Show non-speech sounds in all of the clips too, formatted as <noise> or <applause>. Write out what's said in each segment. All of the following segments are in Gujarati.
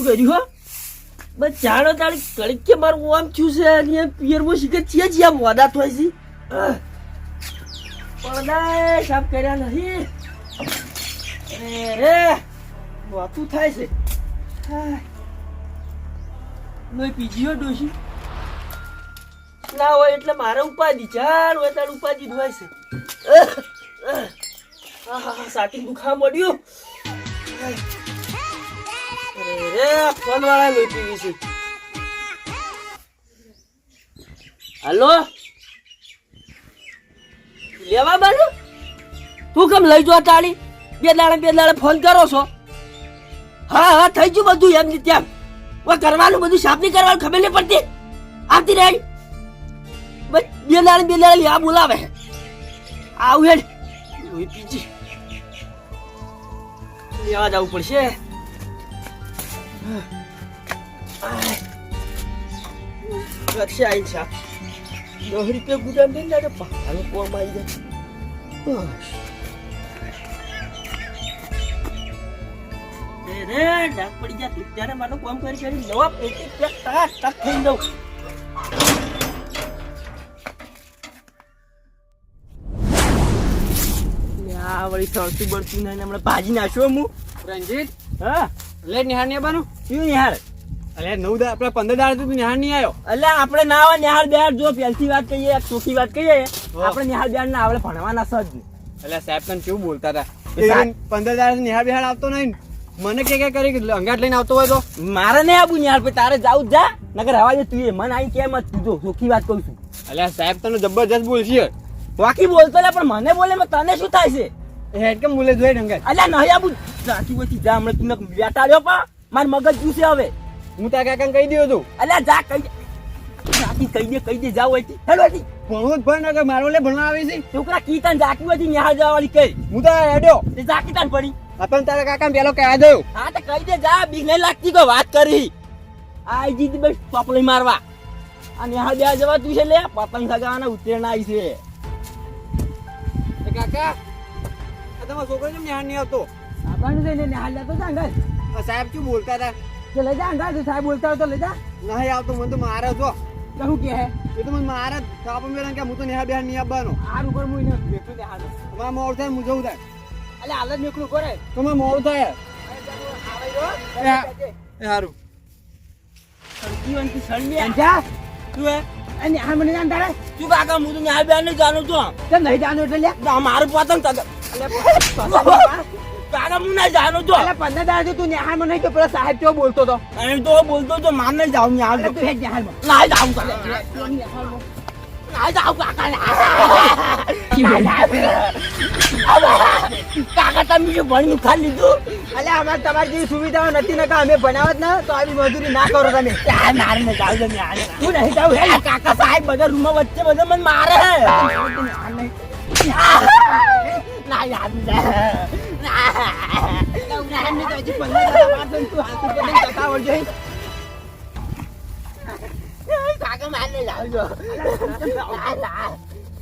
કાઠું કર્યું બસ જાણો તાળી કડીક મારું આમ થયું છે, અને પિયરમાં શીખે છે જ આમ વાદા થાય છે. પડદા સાફ કર્યા નથી અરે વાતું થાય છે. નહીં લોહી પીજી હો ડોશી. ના હોય એટલે મારે ઉપાધિ ચાલ હોય તાર ઉપાધિ જ છે. સાટી દુખા મળ્યું અરે ફોન વાળા હાલો? લેવા બાજુ? તું લઈ જો તાળી? બે દાડે બે દાડે ફોન કરો છો. હા હા, થઈ ગયું બધું એમ ને તેમ ઓ કરવાનું બધું સાફ નહીં કરવાનું ખબર નહીં પડતી. આવતી રહી. બે દાડે બે દાડે લેવા બોલાવે. આવું હેડ. લેવા જવું પડશે. ને પાછા કોમ આવી જાય ડાક પડી જાય તું ત્યારે મારું કામ કરી કરી નવા પેટી પેક ટક ટક થઈ આ વળી તળતું બળતું નહીં હમણાં ભાજી નાખ્યો હું રંજીત હા લે નિહાર નહીં આવવાનું? શું નિહાર અલે નવ દા આપણે પંદર દાડા તું નિહાર નહીં આવ્યો. એટલે આપણે ના આવે નિહાર બિહાર જો પહેલથી વાત કહીએ ચોખ્ખી વાત કહીએ આપણે નિહાર બેહાર ના આપણે ભણવાના સજ એટલે સાહેબ તને કેવું બોલતા હતા? પંદર દાડા નિહાર બિહાર આવતો નહીં મને કે કે કરી અંગાટ લઈને આવતો હોય તો? મારે નહીં આવું નિહાર ભાઈ તારે જાવ જ જા. નગર હવા દે તું એ મને આઈ કેમ જ તું જો ચોખ્ખી વાત કહું છું. એટલે સાહેબ તને જબરજસ્ત બોલશે. બાકી બોલતો પણ મને બોલે તને શું થાય છે? હેડ કેમ બોલે જોઈ અંગાટ અલ્યા નહીં આબુ જાતી વચ્ચી જા હમણે તું બેટાડ્યો પા માર મગજ જુસે હવે. હું તા કાકાને કહી દઉં તું. અલ્યા જા કહી દે. સાચી કહી દે કહી દે જાવ હતી હેલો હતી ભણો જ ભણ કે મારો લે ભણવા આવી છે. છોકરા કીતન જાતી હતી નિહાળ જવા વાળી કઈ હું તો હેડ્યો. તે જા તાન પડી. આપણ તારા કાકાને પેલો કહી દયો. હા તો કહી દે જા બીક નહીં લાગતી કો વાત કરી. આ જીત બસ પપડી મારવા. અને હા બે જવા તું છે લે. પતંગ સગાવાના ઉત્તરાયણ આવી છે. કાકા આ તમારો છોકરો કેમ નિહાળ નહીં આવતો? આપણને જઈને નિહાળ લેતો જા અંગાજ સાહેબ શું બોલતા હતા? તો લઈ જા અંગાજ સાહેબ બોલતા હોય તો લઈ જા. નહીં આવતો મને તો મારા જો કહું કે હે એ તો મને મારા કાપણ મેળા કે હું તો નિહાળ બિહાર નહીં આવવાનો. આ ઉપર હું એને બેઠું નિહાળ તમારા મોર થાય હું જવું થાય અલે હાલ જ નીકળું કરે તમારે મોર થાય. સારું જીવનથી સળમી અંજા તું હે? અને આ મને જાણ તારે. તું કાકા હું તો નિહાળ બેન નહીં જાણું છું. નહીં જાણું એટલે મારું પતંગ તક <laughs> હું ના જાણું છું એટલે પંદર દાડા તું નિહાળમાં નહીં તો પેલા સાહેબ કેવો બોલતો તો અને તો બોલતો તો માર નહીં જાઉં નિહાળ તું હેડ નિહાળમાં ના જાઉં કાકા ના. જાઉં કાકા કાકા તમે જે ખાલી લીધું? અમારે તમારી જેવી સુવિધાઓ નથી ને અમે બનાવત ને તો આવી મજૂરી ના કરો તમે. આ મારે ને જાઉં છે હું નહીં જાઉં હે કાકા સાહેબ બધા રૂમમાં વચ્ચે બધા મને મારે. કાકા માર ના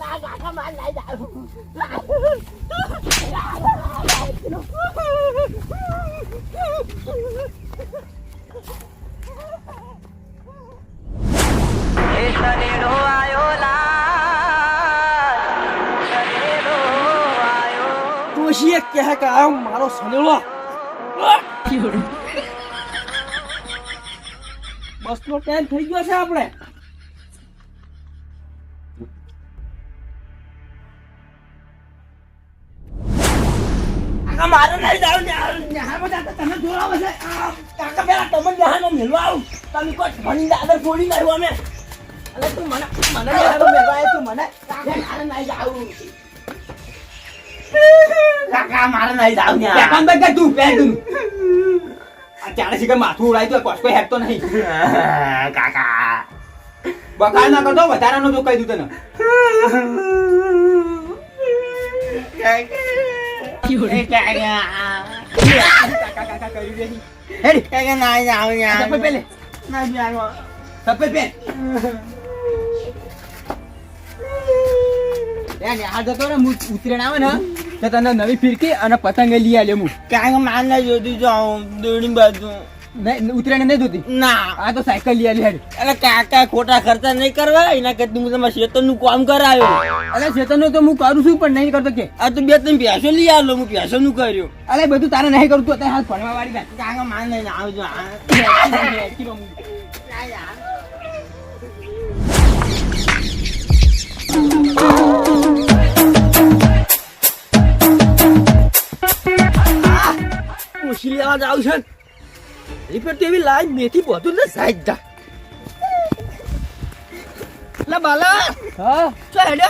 ના કાકા માર નહીં જાઉં ડોશીએ કહે કે આ મારો સનેલો બસ નો ટાઈમ થઈ ગયો છે આપણે. મારે નહીં જાવ જાતા તમે જોડાવો છે. કાકા પેલા તમે નિહાળમાં મેળવા આવું. તમે કોઈ ભણી દાદર ફોડી નાખ્યું અમે. અલે તું મને મને નિહાળમાં મેળવા આવ્યો તું મને કાકા મારે નહીં જાવું કાકા મારે નહીં જાવ પેકાન ભાઈ તું આ ચાલે છે કે માથું ઉડાય તો કોસ્કો હેકતો નહીં. <laughs> કાકા. બકાર ના કરતો વધારાનો જો કહી દઉં તને. <laughs> ઉતરેણ આવે ને. તો તને નવી ફિરકી અને પતંગ લઈ આલ્યો હું કાંઈ માર ના જોતી જો દોડી બાજુ. નહીં ઉતરાયણ નહીં જોતી? ના. આ તો સાયકલ લઈ આલી હેડ. એટલે કાકા ખોટા ખર્ચા નહીં કરવા એના કરતા હું તમારા ખેતરનું કામ કરાયો અરે ચેતન તો હું કરું છું પણ નહીં કરતો કે. આ તો બે ત્રણ પ્યાસો લઈ આલો હું પ્યાસો નું કર્યું. અરે બધું તારે નહીં કરું તું અત્યારે હાથ ભણવા વાળી કાકા માર નહીં આવજો ઉછી લેવા જાવ છે રિપેર તો એવી લાઈન મેથી બધું ને સાઈડ જા. લે બાલા. હા? ચો હેડે?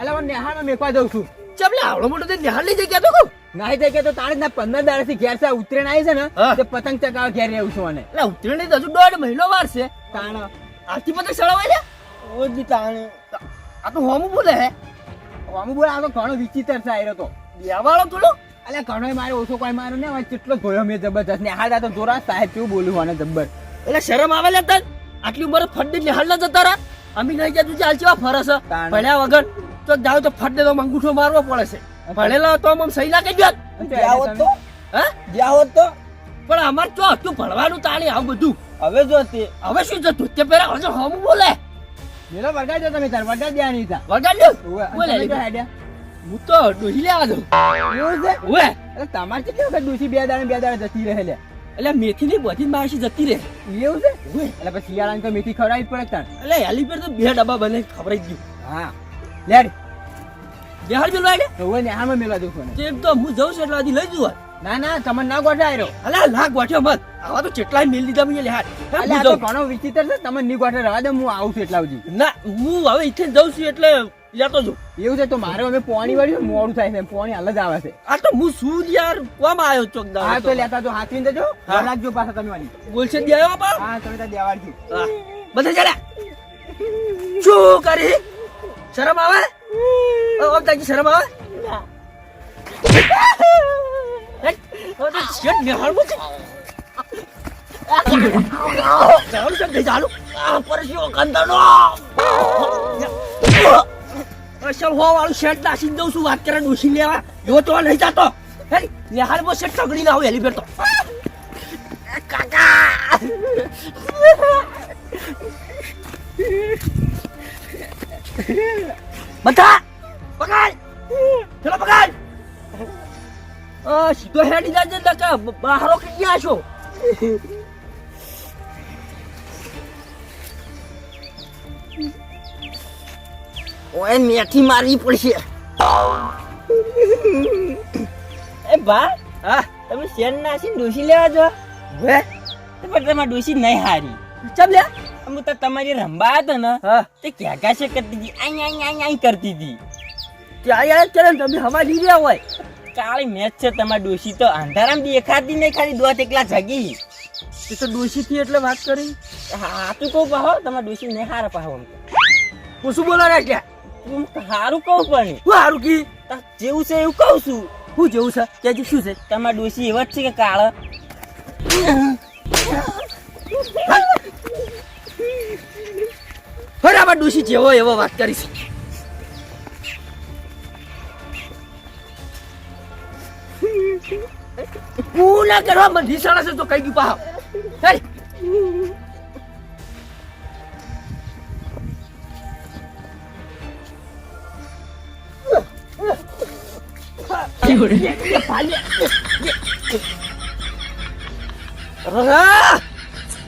અલા હું નેહાનો મેકવા દઉં છું. ચપલે આવડો મોટો તે નિહાળ લઈ જગ્યા તો કહું? નાહી કે તો તારે જ ના પંદર દાડાથી ઘેર છે ઉતરેણ આવી છે ને તે પતંગ ચગાવવા ઘેર રહેવું છું અને એટલે ઉતરેણી હજુ દોઢ મહિનો વાર છે. તાણ. આથી પતંગ સળવાય લે ઓજી તાણે. આ તો હોમું બોલે હે. હોમ બોલે આ તો ઘણો વિચિત્ર છે આયરો તો. બેવાળો થોડો અલે ઘણો મારે ઓછો કોઈ મારો ને હવે કેટલો ગોયો મેં જબરજસ્ત. ને હાલ તો જોરા સાહેબ કેવું બોલું મને જબર એટલે શરમ આવે લે તન? આટલી ઉંમર ફટ દે હાલ ના જતા રા અમી નહીં જતું ચાલ ચેવા ફરસ ભણ્યા વગર તો જાવ તો ફટ તો મંગુઠો મારવો પડે છે. ભણેલો તો આમ સહી લાગે દો જ્યાં હોત તો? હે? જ્યાં હોત તો? પણ અમાર તું ભણવાનું તાણી આવું બધું. હવે જો તે હવે શું છે? તે પહેરા? હજુ હમ બોલે. મેલો વગાડજો તમે તાર વગાડ દે આની તા અને બોલે હેડ્યા? હું તો ડોહી લેવા દઉં એવું છે? તમારે કેટલી વખત ડૂસી બે દાડે બે દાડે જતી રહે લે. એટલે મેથી ની બધી માસી જતી રહે. એવું છે? એટલે પછી શિયાળાની તો મેથી ખવડાવી પડે તાર. એટલે હેલી પર તો બે ડબ્બા બને ખવડાવી ગયું હા. લેડ. બે હાલ પેલું આડે ને આમાં મેલા દઉં છું તેમ તો હું જઉં છું એટલે હજી લઈ જુઓ. ના ના તમને ના ગોઠા આયરો અલા ના ગોઠ્યો મત. આવા તો કેટલાય મેલ દીધા મેં લેહાર અલે તો ઘણો વિચિત્ર છે તમે ની ગોઠે રહેવા દે હું આવું છું એટલા સુધી ના હું હવે ઈથે જઉં છું એટલે લેતો છું એવું છે તો મારે અમે પોણી વાળ્યું મોડું થાય છે. પોણી હાલ જ આવે છે. આ તો હું શું યાર કોમ આવ્યો ચોકદાર હા તો લેતા તો હાથવીને જજો. રાખજો પાછા તમે વાળી. બોલશે દે આવ્યો હા તમે ત્યાં દેવાડજો બધા ચડ્યા? શું કરી? શરમ આવે? ઓમ તાજી શરમ આવે. ચાલો, ચાલો. આ પરસ્યો વાળું શેટ નાસીને દઉં છું વાત કરે ડોસી લેવા. જો તો નહીં જાતો. હે નિહાળ બો શેટ તગડી ના હોય ફેર તો. કાકા! બધા પકડ! ચલો પકડ! સીધો હેડી જાજે નકા બહારો કઈ ગયા છો? ઓય મેથી મારવી પડશે. એ બા હા તમે શેર નાસી ડોસી લેવા જો. હે? પણ તમારી ડોસી નહીં હારી. ચમ લે અમુક તો તમારી રંબા હતો ને હા. તે ક્યાં છે કરતી હતી? આઈ આઈ આઈ આઈ કરતી હતી. ક્યાં યાર ચલે તમે હવા લઈ રહ્યા હોય. કાળી મેચ છે તમારી ડોસી તો અંધારામ દેખાતી નહીં ખાલી દોત એકલા જાગી. તે તો ડોસી થી એટલે વાત કરી. હા તું કહું પાહો તમારા ડોસી નહીં હારા પાહો. હું શું બોલા રાખ્યા હું હારું કહું પણ. હું હારું કી? જેવું છે એવું કહું છું. હું જેવું છે? ત્યાંથી શું છે? તમારા ડોસી એવા જ છે કે કાળા? બરાબર ડોસી જેવો એવો વાત કરીશ હું ના કરવા મને ઢીસાણા છે તો કઈ ગયું પાહો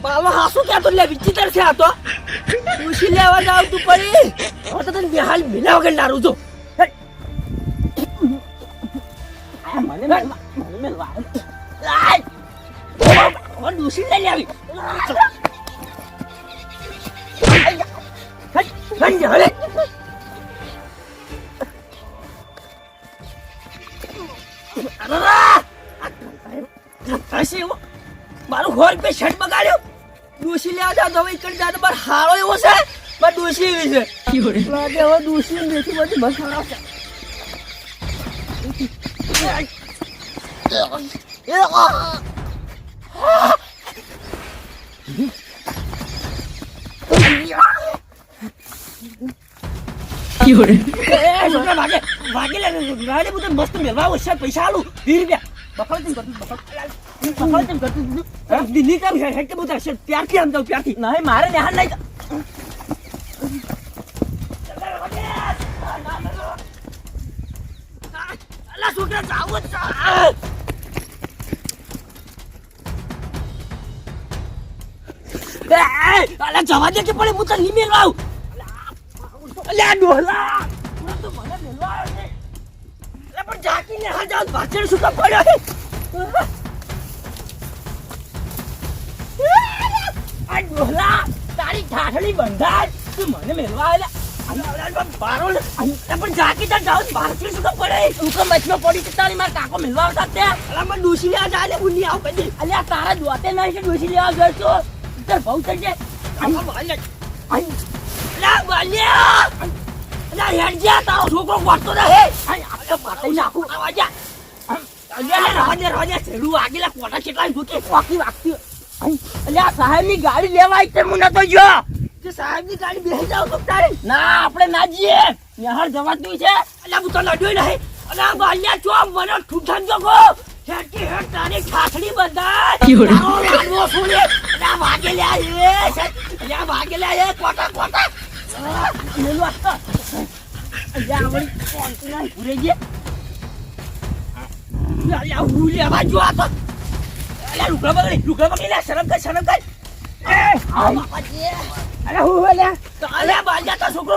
બાલો હાસુ ક્યાં તો લે વિચિત્ર છે આ તો ખુશી લેવા જાવ તું પડી હવે તો તને બેહાલ મિલા વગર લારું છો દૂસરી લઈ આવી હલે ધક્કાશે એવો મારું હોલ પે શર્ટ બગાડ્યો. ડોશી લે જાવ તો હવે કરી જાતો મારો હારો એવો છે. મારી ડોશી એવી છે. લાગે હવે ડોશી નથી બધી બસ છે. લે ભાગે બધું મસ્ત મેળવા આવશે પૈસા આલું વીસ રૂપિયા. બકરો કેમ કરતું બકરો બકરો કેમ કરતું દીધું દિલ્હી કેમ છે હેડ બોતા છે. પ્યારથી આમ જાઉં પ્યારથી નહીં મારે નેહાલ નહીં અલા છોકરા જાવું જ અલા જવા દે કે પડે હું તને મેળવા આવું. અલા ડોલા જાકીને હજાર ભાચર સુકા પડ્યો? આ ડોલા તારી ઠાઠડી બંધાય. તું મને મેળવા આવેલા. બારો. પણ જાકી જાવ પાછળ શું પડે. તું કે મચમાં પડી તારી મારા કાકો મેળવા આવતા ત્યાં. અલા મને ડોસી લેવા જાય હું નહીં આવું કદી. અલ્યા તારા દોતે નહીં છે ડોસી લેવા ગયો છો તાર બહુ થઈ જાય. અલા બાલ્યા અલા હેડ જા તારો છોકરો વાટતો રહે. આપણે પાટઈ નાખું આવા જા. અલ્યા રવા દે રવા દે છેડું આગેલા કોટા કેટલા જોકે વાકી વાગતી અલ્યા સાહેબની ગાડી લેવા આવી તે મુના તો જો કે સાહેબની ગાડી બેસી જાવ તો તારે? ના આપણે ના જઈએ. યહાર જવાતું છે. અલ્યા હું તો લડ્યો નહીં. અલ્યા બાલ્યા છો મને ઠૂઠન જોકો હેડકી હેડ તારી ખાખડી બધા તારો લાડવો છોડે અલ્યા વાગે લ્યા એ અલ્યા વાગે લ્યા એ કોટા કોટા. છોકરો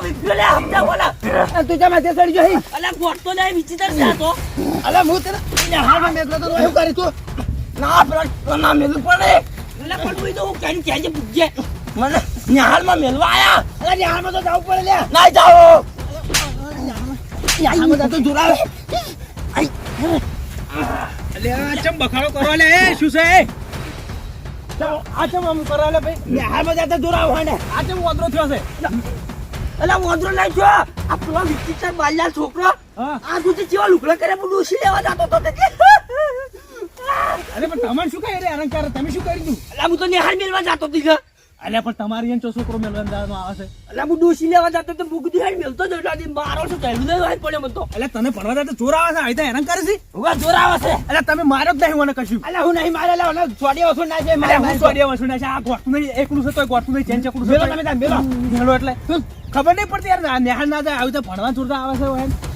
ના મેલું પડે મને નિહાળમાં મેલવા આયા? અલ્યા નિહાળમાં તો જવું પડે લે ના જાઓ. નિહાળમાં તો જોરાવે. અલે ચમ બખાડો કરો લે એ શું છે આ ચમ આમ કરો લે ભાઈ. નિહાળમાં જતા જોરાવ ને. આ ચમ ઓદરો થયો છે. અલ્યા ઓદરો નહીં જો આ પેલો વિચિત્ર બાલ્યા છોકરો. આ તું જેવા લુકડા કરે પણ ડોસી લેવા જતો તો તે. અરે પણ તમારે શું કહે રહ્યા અલંકાર? તમે શું કરી દઉં અલા હું તો નિહાળ મેલવા જતો હતી અલ્યા પણ તમારી એમ છોકરો મેળવવા જવાનો આવે છે. એટલે હું ડોસી લેવા જતો તો ભૂખ દિહાડ મેળતો જ એટલે મારો છો ચાલ્યું નહીં હોય પડ્યો મને તો. એટલે તને ભણવા જતો તો ચોર આવે છે આવી રીતે હેરાન કરે છે? હવે ચોર આવે છે. એટલે તમે મારો જ નહીં મને કશું. એટલે હું નહીં મારે લે છોડી વસુલ ના છે મારે હું સોડિયા વસું ના છે. આ ગોઠું નહીં એકલું છે તો ગોઠું નહીં ચેન ચકડું છે. તમે. મેલો. એટલે. ખબર નહીં પડતી યાર આ નેહાલ ના જાય આવી તો ભણવા ચોરતા આવે છે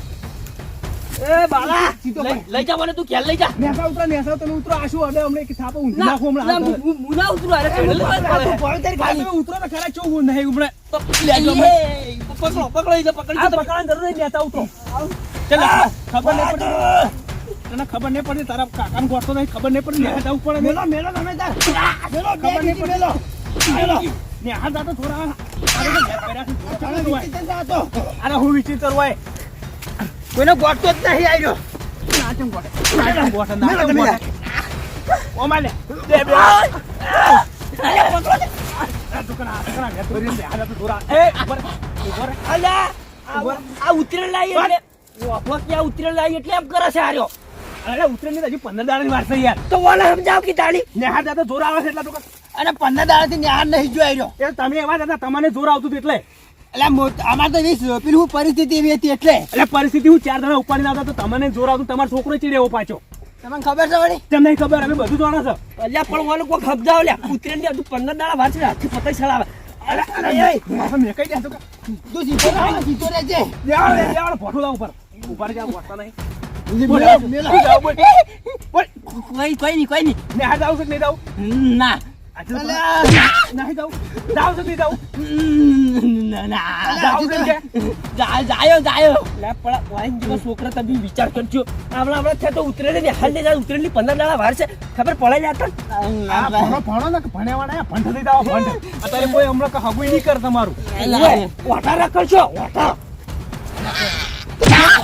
એ બાલા! લઈ લઈ જા મને તું ક્યાં લઈ જા. નેસા ઉતરો નેસા તમે ઉતરો. આ અડે હમણાં એક થાપો ઊંધી ના હમણાં હું- હું ના ઉતરું અરે ચડેલ પડે. આ તમે ઉતરો તો ખરા ચો હું નહીં હમણાં તો લેજો મને. પકડો પકડો એ પકડી આ જો તમે. પકડવાની જરૂર નહીં નેતા ઉતરો. ચાલ ખબર નહીં પડતી તને ખબર નહીં પડતી તારા કાકાને ગોઠતો નહીં ખબર નહીં પડતી નેહા જવું પડે મેલો મેલો તમે તાર મેલો ખબર નહીં પડતી મેલો. મેલો. નેહા જાતો થોડા. અરે હું વિચિત્ર હોય. કોઈને ગોઠતો જ નહીં આવ્યો નાચમ ગોઠે નાચમ ગોઠે નાચમ ગોઠે ઓ માલે. બે બે અલ્યા પકડો ને. આ એ ઉપર ઉપર અલ્યા આ ઉતરેલ એટલે ઓફો એટલે એમ કરે છે આર્યો અરે ઉતરે નહીં હજી પંદર દાડાની વાર છે યાર. તો ઓલે સમજાવ કે તાળી? નેહા જાતો જોર આવે છે એટલા અને પંદર દાડાથી ન્યાર નહીં જોઈ રહ્યો એ તમે એવા જ તમને જોર આવતું એટલે. એટલે અમારે તો વીસ પેલું પરિસ્થિતિ એવી હતી એટલે. એટલે પરિસ્થિતિ હું ચાર જણા ઉપાડી ના તો તમને જોર આવતું તમારો છોકરો ચીડે એવો પાછો. તમને ખબર છે વળી? તમને ખબર અમે બધું જાણો છો. અલ્યા પણ ઓલો કોઈ ખબજાવ લ્યા ઉતરે ને તું પંદર દાડા છે આખી પતંગ ચલાવે અરે અરે મેં કહી દે તો તું સીધો રહે સીધો રહેજે ભોઠું લાવ ઉપર. ઉપર જા બોલતા નહીં. કોઈ કોઈ નહીં કોઈ નહીં. મેં આ જાવ છું નહીં જાઉં ના. જાય જાયો લે પણ વાઈન જેવો છોકરા તમે વિચાર કરજો આપણા આપણા છે તો ઉતરેલી ને હાલ ને જાય ઉતરેલી પંદર દાડા વાર છે ખબર પડે જા આ ભણો ભણો ને કે ભણ્યાવાળા ભંડ થઈ ભંડ અત્યારે કોઈ હમણાં કે નહીં કર તમારું વાટા હા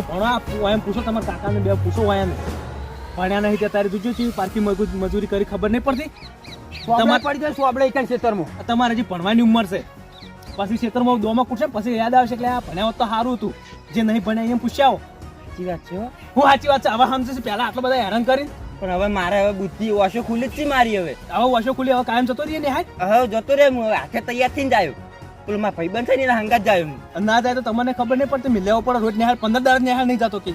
ભણો ભણો એમ પૂછો તમારા કાકાને બે પૂછો હોય એમ. ભણ્યા નહીં ત્યાં તારે જોજો છે પારકી મજૂ- મજૂરી કરી ખબર નહીં પડતી? તમારે પડી જાય આપણે એક ખેતરમાં. તમારે હજી ભણવાની ઉંમર છે. પછી ખેતરમાં દોમાં પૂછે ને પછી યાદ આવશે એટલે આ ભણ્યા હોત તો સારું હતું. જે નહીં ભણ્યા એમ પૂછ્યા આવો. સાચી વાત છે હું. સાચી વાત છે હવે સમજે છે પહેલા આટલા બધા હેરાન કરી પણ હવે મારે હવે બુદ્ધિ વાશો ખુલી જ છે મારી હવે. હવે વાશો ખુલી હવે કાયમ જતો રહીએ ને હા હવે જતો રહે હું હવે હાથે તૈયાર થઈને જ આવ્યો. પેલો મારા ભાઈબંધ છે ને એના હંગાત જાય ના જાય તો તમને ખબર નહીં પડતી મિલેવો પડે રોજ નિહાળ પંદર દાડા નિહાળ નહીં જતો કે.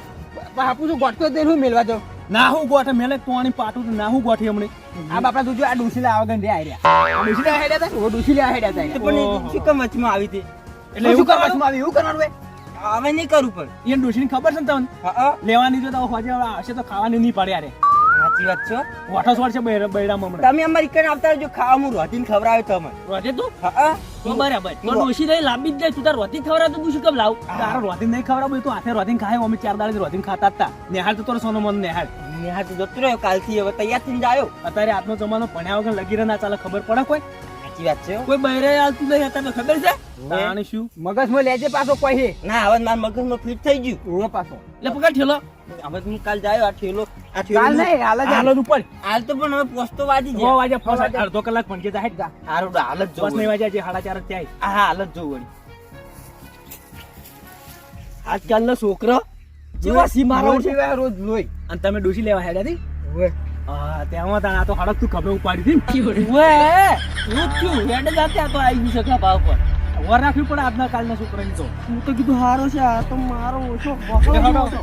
બાપુ શું ગોઠતો તે હું મેલવા જાઉં. ના હું ગોઠે મેલે પોણી પાટું તો ના હું ગોઠી હમણે. આ બાપા જોજો આ ડુસીલા આવા ગંધે આર્યા ડુસીલા હેડ્યા હતા ઓ ડુસીલા તો? હતા પણ. શું કામ વચમાં આવી હતી? એટલે એવું કરવાનું? આવી? એવું કરવાનું હે? હવે નહીં કરું પણ. એ ડુસીની ખબર છે ને તમને. લેવાની જો તો હોજે આવશે તો ખાવાની નહીં પડે યાર. સાચી વાત છે. વાઠો સ્વાર છે બૈરા હમણાં. તમે અમારી કને આવતા રહેજો ખાવા હું રોટીને ખવડાવ્યો તમે. રોજે તું? હા. તો બરાબર. તો ડોશી નહીં લાંબી જ જાય તું તાર રોટી ખવરા તો તું કેમ લાવ? તારો રોટી નહીં ખવડાવું એ તો હાથે રોધીને ખાય. અમે ચાર દાડે રોધીને ખાતા હતા. નેહાળ તો તારો સોનો મન નેહાળ. નિહાળ તો જતો રહ્યો કાલથી. હવે તૈયાર થઈને જ આવ્યો. અત્યારે આજનો જમાનો ભણ્યા વગર લગી રહે ના ચાલે. ખબર પડે કોઈ? સાચી વાત છે કોઈ બહેરે આવતું નહીં તને ખબર છે? તાણે શું? મગજમાં લેજે પાછો કોઈ ના હવે મારા મગજમાં ફિટ થઈ ગયું. ઓળો પાછો. એટલે પકડ ઠેલો. હવે હું કાલ જાયો આ ઠેલો આ કાલ નહીં હાલ જ હાલ ઉપર. હાલ તો પણ હવે પોસ્તો વાજી જાય વાજે ફસ અડધો કલાક ભણકે જાય જા. હારું હાલ જ બસ નહીં વાજે જ ત્યાં હા હાલ જ જવું વળી આજકાલનો છોકરો જેવા સી મારો રોજ લોહી. અને તમે ડોસી લેવા હેડ્યા હતી. તેમાં તારા હડક તું ખભે ઉપાડી હતી ઓએ <laughs> એવું થયું. હેડ જ આ તો આવી ગયું છે ભાવ પર. પડે આજના કાલના છોકરાની તો. હું તો કીધું હારો છે આ તો મારો ઓછો બહુ ઓછો